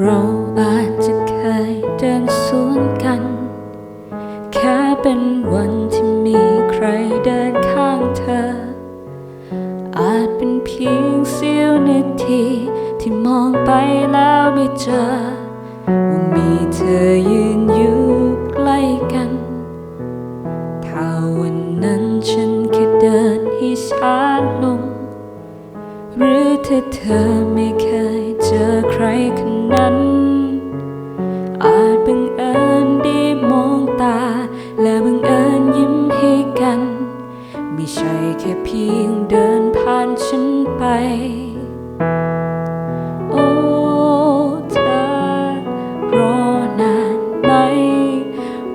เราอาจจะเคยเดินสวนกัน แค่เป็นวันที่มีใครเดินข้างเธอ อาจเป็นเพียงเสี้ยวนาทีที่มองไปแล้วไม่เจอ ว่ามีเธอยืนอยู่ใกล้กัน ถ้าวันนั้นฉันแค่เดินให้ช้าลง หรือถ้าเธอไม่เคย จอใครคนนั้น อาจบังเอิญได้มองตา และบังเอิญยิ้มให้กัน ไม่ใช่แค่เพียงเดินผ่านฉันไป โอ้เธอรอนานไหม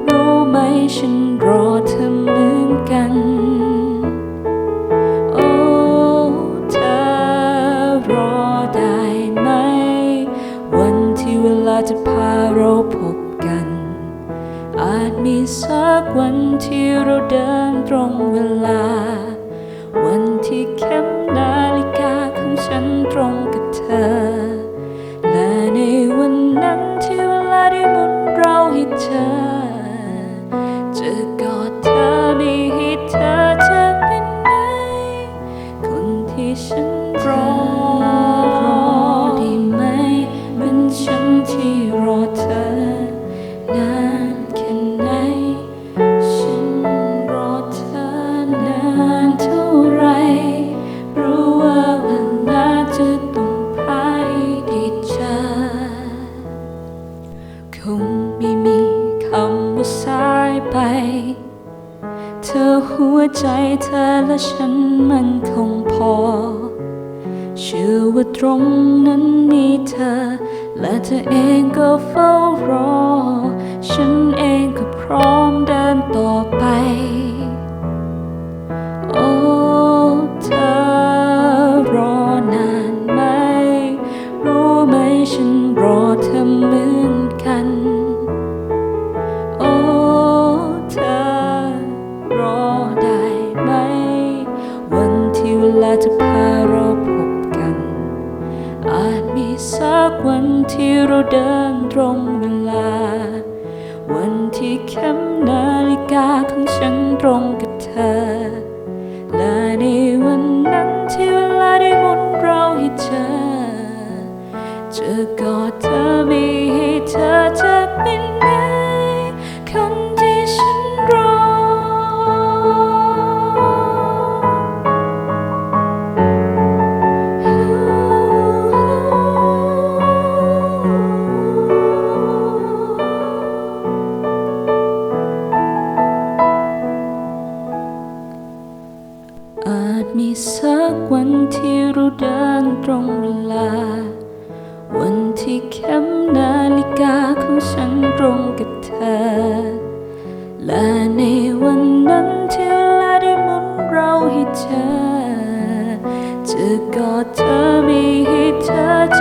รู้ไหมฉันรอเธอเหมือนกันโอ้เธอรอได้ เราพบกัน อาจมีสักวันที่เราเดินตรงเวลา วันที่เข็มนาฬิกาของฉันตรงกับเธอ และในวันนั้นที่เวลาได้หมุนเราให้เธอ ไป เธอหัวใจเธอและฉันมันคงพอ เชื่อว่าตรงนั้นมีเธอ และเธอเองก็เฝ้ารอ ฉันเองก็พร้อมเดินต่อไป ที่เวลาจะพาเราพบกัน อาจมีสักวันที่เราเดินตรงเวลา วันที่เข็มนาฬิกาของฉันตรงกับเธอ และในวันนั้นที่เวลาได้หมุนเราให้เจอจะกอด อาจมีสักวันที่เราเดินตรงเวลา วันที่เข็มนาฬิกาของฉันตรงกับเธอ และในวันนั้นที่เวลาได้หมุนเราให้เจอจะกอดเธอมีให้เธอ